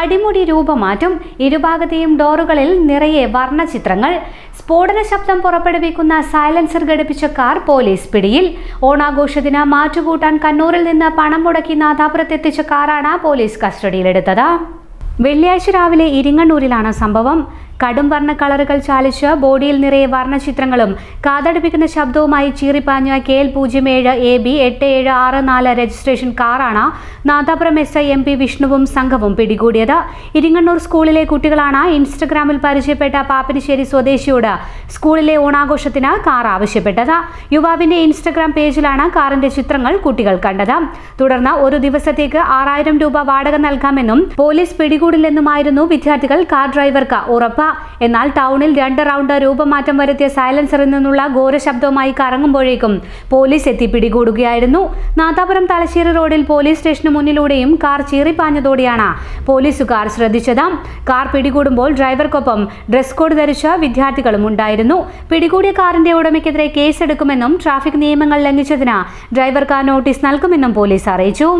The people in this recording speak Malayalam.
അടിമുടി രൂപമാറ്റം ഇരുഭാഗത്തെയും ഡോറുകളിൽ നിറയെ വർണചിത്രങ്ങൾ. സ്ഫോടന ശബ്ദം പുറപ്പെടുവിക്കുന്ന സൈലൻസർ ഘടിപ്പിച്ച കാർ പോലീസ് പിടിയിൽ. ഓണാഘോഷത്തിന് മാറ്റുകൂട്ടാൻ കണ്ണൂരിൽ നിന്ന് പണം മുടക്കി നാദാപുരത്തെത്തിച്ച കാറാണ് പോലീസ് കസ്റ്റഡിയിലെടുത്തത്. വെള്ളിയാഴ്ച രാവിലെ ഇരിങ്ങണ്ണൂരിലാണ് സംഭവം. കടും വർണ കളറുകൾ ചാലിച്ച് ബോഡിയിൽ നിറയെ വർണചിത്രങ്ങളും കാതടുപ്പിക്കുന്ന ശബ്ദവുമായി ചീറിപ്പാഞ്ഞ കെ എൽ പൂജ്യം ഏഴ് എ ബി എട്ട് ഏഴ് ആറ് നാല് രജിസ്ട്രേഷൻ കാറാണ് Nadapuram S I M P വിഷ്ണുവും സംഘവും പിടികൂടിയത്. ഇരിങ്ങണ്ണൂർ സ്കൂളിലെ കുട്ടികളാണ് ഇൻസ്റ്റഗ്രാമിൽ പരിചയപ്പെട്ട പാപ്പിനിശ്ശേരി സ്വദേശിയോട് സ്കൂളിലെ ഓണാഘോഷത്തിന് കാർ ആവശ്യപ്പെട്ടത്. യുവാവിന്റെ ഇൻസ്റ്റഗ്രാം പേജിലാണ് കാറിന്റെ ചിത്രങ്ങൾ കുട്ടികൾ കണ്ടത്. തുടർന്ന് ഒരു ദിവസത്തേക്ക് ആറായിരം രൂപ വാടക നൽകാമെന്നും പോലീസ് പിടികൂടില്ലെന്നുമായിരുന്നു വിദ്യാർത്ഥികൾ കാർ ഡ്രൈവർക്ക് ഉറപ്പ്. എന്നാൽ ടൗണിൽ രണ്ട് റൗണ്ട് രൂപമാറ്റം വരുത്തിയ സൈലൻസറിൽ നിന്നുള്ള ഘോര ശബ്ദവുമായി കറങ്ങുമ്പോഴേക്കും പോലീസ് എത്തി പിടികൂടുകയായിരുന്നു. നാദാപുരം തലശ്ശേരി റോഡിൽ പോലീസ് സ്റ്റേഷന് മുന്നിലൂടെയും കാർ ചീറിപ്പാഞ്ഞതോടെയാണ് പോലീസുകാർ ശ്രദ്ധിച്ചത്. കാർ പിടികൂടുമ്പോൾ ഡ്രൈവർക്കൊപ്പം ഡ്രസ് കോഡ് ധരിച്ച വിദ്യാർത്ഥികളും ഉണ്ടായിരുന്നു. പിടികൂടിയ കാറിന്റെ ഉടമയ്ക്കെതിരെ കേസെടുക്കുമെന്നും ട്രാഫിക് നിയമങ്ങൾ ലംഘിച്ചതിന് ഡ്രൈവർക്ക് നോട്ടീസ് നൽകുമെന്നും പോലീസ് അറിയിച്ചു.